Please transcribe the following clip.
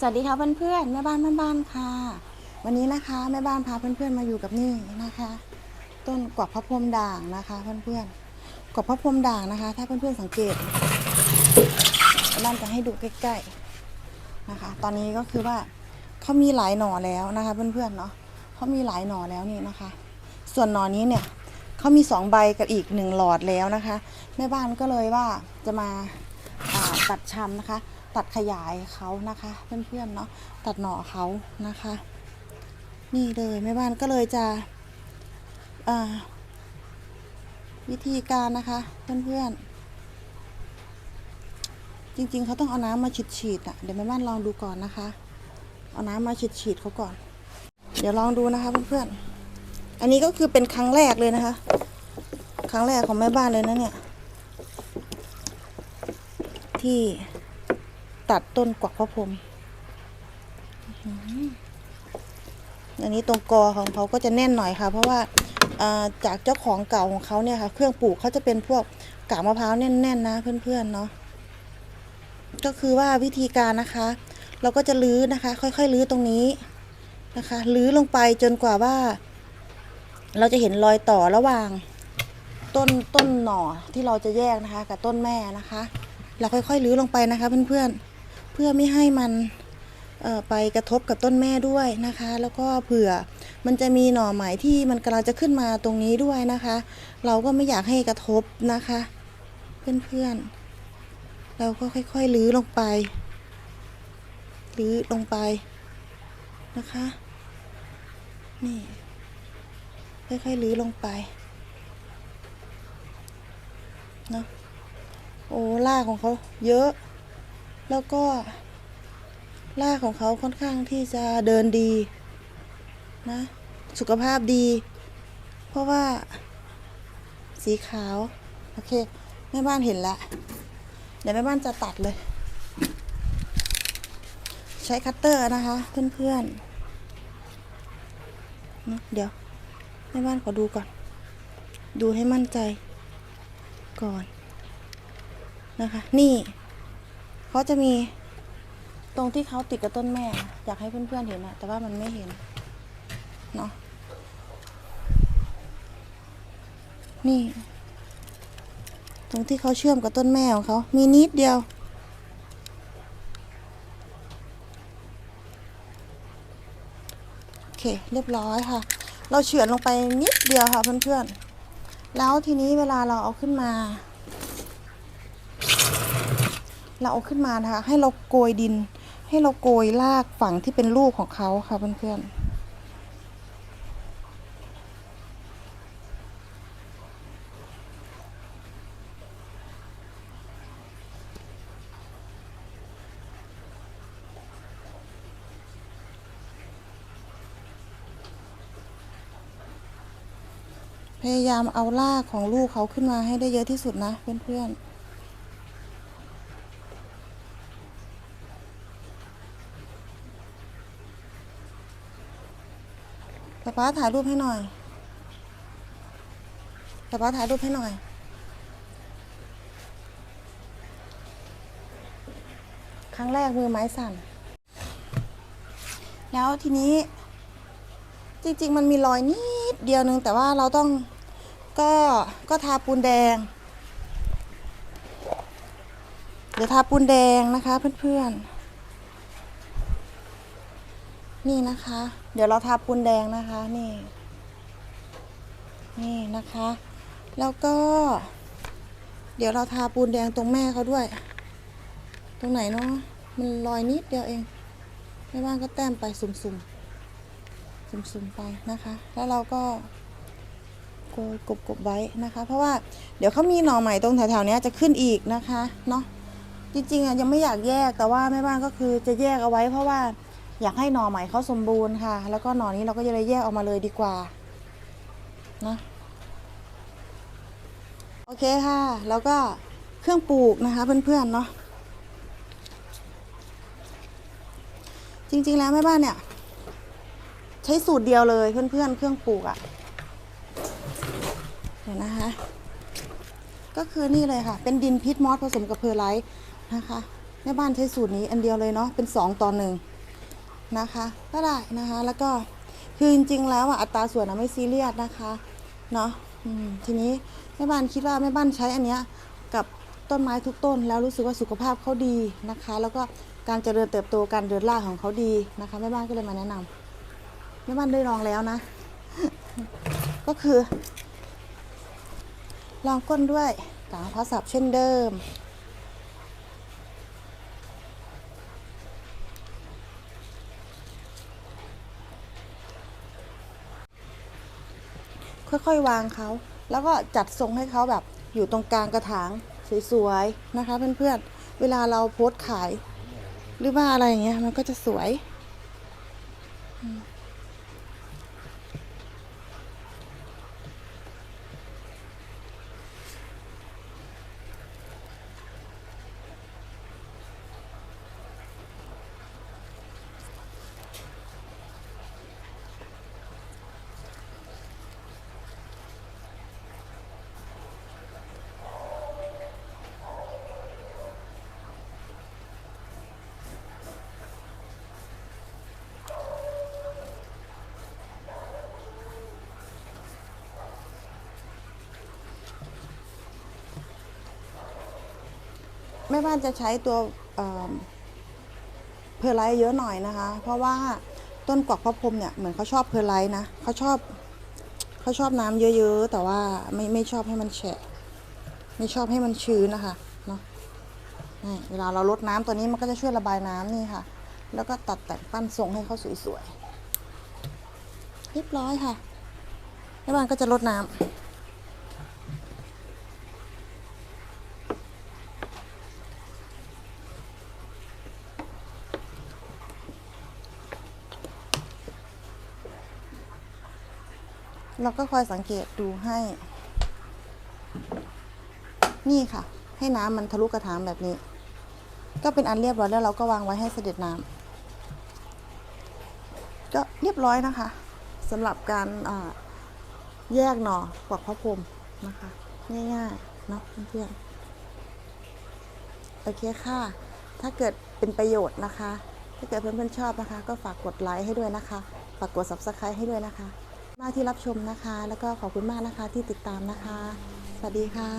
สวัสดีค่ะเพื่อนๆแม่บ้านแม่บ้านค่ะ วันนี้นะคะแม่บ้านพาเพื่อนๆมาอยู่กับนี่นะคะ ต้นกวักพระพรมด่างนะคะเพื่อนๆกวักพระพรมด่างนะคะ ถ้าเพื่อนๆสังเกตแม่บ้านจะให้ดูใกล้ๆนะคะ ตอนนี้ก็คือว่าเขามีหลายหน่อแล้วนะคะ เพื่อนๆเนาะเขามีหลายหน่อแล้วนี่นะคะ ส่วนหน่อนี้เนี่ยเขามีสองใบกับอีกหนึ่งหลอดแล้วนะคะแม่บ้านก็เลยว่าจะมาอ่าตัดชำนะคะ ตัดขยายเขานะคะ เพื่อนๆเนาะตัดหน่อเขานะคะ นี่เลยแม่บ้านก็เลยจะวิธีการนะคะเพื่อนๆจริงๆเขาต้องเอาน้ำมาฉีดๆอะเดี๋ยวแม่บ้านลองดูก่อนนะคะ เอาน้ำมาฉีดๆเขาก่อน เดี๋ยวลองดูนะคะเพื่อนๆอันนี้ก็คือเป็นครั้งแรกเลยนะคะ ครั้งแรกของแม่บ้านเลยนะเนี่ยที่ ตัดต้นกวักพระพรมอันนี้ตรงกอของเขาก็จะแน่นหน่อยค่ะ เพราะว่าจากเจ้าของเก่าของเขาเนี่ยค่ะ เครื่องปลูกเขาจะเป็นพวกกากมะพร้าวแน่นๆนะเพื่อนๆเนาะก็คือว่าวิธีการนะคะ เราก็จะลื้อนะคะ ค่อยๆลื้อตรงนี้นะคะลื้อลงไปจนกว่าว่า เราจะเห็นรอยต่อระหว่าง ต้นต้นหน่อที่เราจะแยกนะคะ กับต้นแม่นะคะ เราค่อยๆลื้อลงไปนะคะเพื่อนๆ เพื่อไม่ให้มันไปกระทบกับต้นแม่ด้วยนะคะ แล้วก็เผื่อมันจะมีหน่อใหม่ที่มันกำลังจะขึ้นมาตรงนี้ด้วยนะคะ เราก็ไม่อยากให้กระทบนะคะ เพื่อนๆ เราก็ค่อยๆลื้อลงไปลื้อลงไปนะคะ นี่ค่อยๆลื้อลงไปเนาะโอ้รากของเขาเยอะ แล้วก็รากของเขาค่อนข้างที่จะเดินดีนะ สุขภาพดี เพราะว่าสีขาว โอเค แม่บ้านเห็นแล้วเดี๋ยวแม่บ้านจะตัดเลย ใช้คัตเตอร์นะคะ เพื่อนๆนเดี๋ยว แม่บ้านขอดูก่อน ดูให้มั่นใจก่อนนะคะ นี่ เขาจะมีตรงที่เขาติดกับต้นแม่ อยากให้เพื่อนๆเห็นนะแต่ว่ามันไม่เห็นเนาะนี่ ตรงที่เขาเชื่อมกับต้นแม่ของเขามีนิดเดียวโอเคเรียบร้อยค่ะ เราเฉือนลงไปนิดเดียวค่ะเพื่อนๆแล้วทีนี้เวลาเราเอาขึ้นมา เราเอาขึ้นมานะคะ ให้เราโกยดิน ให้เราโกยรากฝั่งที่เป็นลูกของเขาค่ะเพื่อนๆพยายามเอารากของลูกเขาขึ้นมาให้ได้เยอะที่สุดนะเพื่อนๆ ป๊าถ่ายรูปให้หน่อยป๊าป๊าถ่ายรูปให้หน่อย ครั้งแรกมือไม้สั่น แล้วทีนี้ จริง ๆ มันมีรอยนิดเดียวนึง แต่ว่าเราต้องก็ก็ทาปูนแดง เดี๋ยวทาปูนแดงนะคะเพื่อนๆ นี่นะคะ เดี๋ยวเราทาปูนแดงนะคะ นี่ นี่นะคะ แล้วก็ เดี๋ยวเราทาปูนแดงตรงแม่เขาด้วย ตรงไหนเนาะมันรอยนิดเดียวเองแม่บ้านก็แต้มไปสุ่มๆสุ่มๆไปนะคะ แล้วเราก็โกยกบไว้นะคะ เพราะว่าเดี๋ยวเขามีหน่อใหม่ตรงแถวๆนี้จะขึ้นอีกนะคะเนาะจริงๆอะยังไม่อยากแยกแต่ว่าแม่บ้านก็คือจะแยกเอาไว้เพราะว่า อยากให้หน่อใหม่เขาสมบูรณ์ค่ะ แล้วก็หน่อนี้เราก็จะเลยแยกออกมาเลยดีกว่านะโอเคค่ะ แล้วก็เครื่องปลูกนะคะเพื่อนๆเนาะจริงๆแล้วแม่บ้านเนี่ย ใช้สูตรเดียวเลยเพื่อนๆ เครื่องปลูกอะ่ะเดี๋ยวนะคะ ก็คือนี่เลยค่ะ เป็นดินพิษมอสผสมกับเพอร์ไลท์นะคะแม่บ้านใช้สูตรนี้อันเดียวเลยเนาะเป็นสองต่อหนึ่ง นะคะก็ได้นะคะแล้วก็คือจริงๆแล้วอัตราส่วนไม่ซีเรียสนะคะเนาะทีนี้แม่บ้านคิดว่าแม่บ้านใช้อันเนี้ยกับต้นไม้ทุกต้น แล้วรู้สึกว่าสุขภาพเขาดีนะคะ แล้วก็การเจริญเติบโตการเดินราของเขาดีนะคะแม่บ้านก็เลยมาแนะนำแม่บ้านได้ลองแล้วนะ ก็คือ ลองก้นด้วยกางพระสับเช่นเดิม ค่อยๆวางเขา แล้วก็จัดทรงให้เขาแบบอยู่ตรงกลางกระถางสวยๆนะคะ เพื่อนๆ เวลาเราโพสต์ขาย หรือว่าอะไรอย่างเงี้ยมันก็จะสวยแม่ ม่บ้านจะใช้ตัวเพอร์ไลท์เยอะหน่อยนะคะ เพราะว่าต้นกวักพระพรมเนี่ยเหมือนเขาชอบเพอร์ไลท์นะเขาชอบเขาชอบน้ำเยอะ ๆ แต่ว่าไม่ไม่ชอบให้มันแฉะ ไม่ชอบให้มันชื้นนะคะเนาะนี่เวลาเราลดน้ำตัวนี้มันก็จะช่วยระบายน้ำนี่ค่ะ แล้วก็ตัดแต่งปั้นทรงให้เขาสวยๆเรียบร้อยค่ะแม่บ้านก็จะลดน้ำ เราก็คอยสังเกตดูให้ นี่ค่ะ ให้น้ำมันทะลุกระถางแบบนี้ ก็เป็นอันเรียบร้อยแล้วเราก็วางไว้ให้เสด็จน้ำก็เรียบร้อยนะคะสำหรับการอ่าแยกหน่อกวักพระพรมนะคะ ง่ายๆเนาะเพื่อนๆโอเคค่ะ ถ้าเกิดเป็นประโยชน์นะคะ ถ้าเกิดเพื่อนๆชอบนะคะ ก็ฝากกดไลค์ให้ด้วยนะคะ ฝากกด subscribe ให้ด้วยนะคะ มากที่รับชมนะคะ แล้วก็ขอบคุณมากนะคะที่ติดตามนะคะ สวัสดีค่ะ